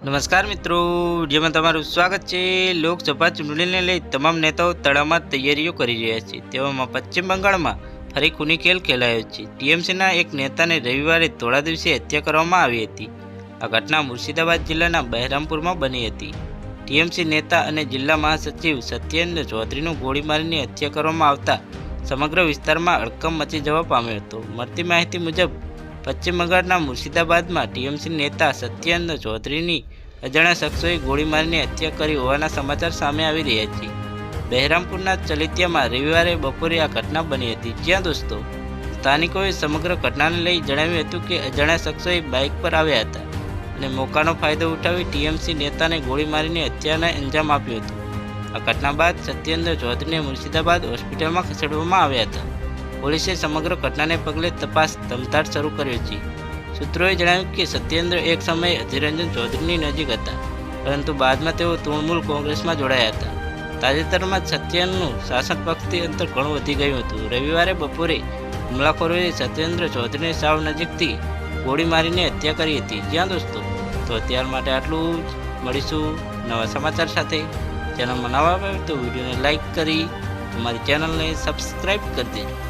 નમસ્કાર મિત્રો, જેમાં તમારું સ્વાગત છે. લોકસભા ચૂંટણીને લઈ તમામ નેતાઓ તળામાં તૈયારીઓ કરી રહ્યા છે. તેવામાં પશ્ચિમ બંગાળમાં ફરી ખૂની ખેલ ખેલાયો છે. ટીએમસીના એક નેતાને રવિવારે થોડા દિવસે હત્યા કરવામાં આવી હતી. આ ઘટના મુર્શિદાબાદ જિલ્લાના બહેરામપુરમાં બની હતી. ટીએમસી નેતા અને જિલ્લા મહાસચિવ સત્યેન્દ્ર ચૌધરીનું ગોળી મારીને હત્યા કરવામાં આવતા સમગ્ર વિસ્તારમાં અડકમ મચી જવા પામ્યો હતો. મળતી માહિતી મુજબ પશ્ચિમ બંગાળના મુર્શિદાબાદમાં ટીએમસી નેતા સત્યેન્દ્ર ચૌધરીની અજાણ્યા શખ્સોએ ગોળી મારીને હત્યા કરી હોવાના સમાચાર સામે આવી રહ્યા છે. બહેરામપુરના ચલિતિયામાં રવિવારે બપોરે આ ઘટના બની હતી. જ્યાં દોસ્તો, સ્થાનિકોએ સમગ્ર ઘટનાને લઈ જણાવ્યું હતું કે અજાણ્યા શખ્સોએ બાઇક પર આવ્યા હતા અને મોકાનો ફાયદો ઉઠાવી ટીએમસી નેતાને ગોળી મારીને હત્યાને અંજામ આપ્યો હતો. આ ઘટના બાદ સત્યેન્દ્ર ચૌધરીને મુર્શિદાબાદ હોસ્પિટલમાં ખસેડવામાં આવ્યા હતા. પોલીસે સમગ્ર ઘટનાને પગલે તપાસ ધમધાર શરૂ કર્યો છે સૂત્રોએ જણાવ્યું કે સત્યેન્દ્ર એક સમયે અધિરંજન ચૌધરીની નજીક હતા, પરંતુ બાદમાં તેઓ તૃણમૂલ કોંગ્રેસમાં જોડાયા હતા. તાજેતરમાં સત્યેન્દ્રનું શાસક પક્ષથી અંતર ઘણું વધી ગયું હતું. રવિવારે બપોરે હુમલાખોરોએ સત્યેન્દ્ર ચૌધરીને સાવ નજીકથી ગોળી મારીને હત્યા કરી હતી. જ્યાં દોસ્તો, તો અત્યાર માટે આટલું જ. મળીશું નવા સમાચાર સાથે. ચેનલ નવા આવે તો વિડીયોને લાઇક કરી તમારી ચેનલને સબસ્ક્રાઈબ કરી દેજો.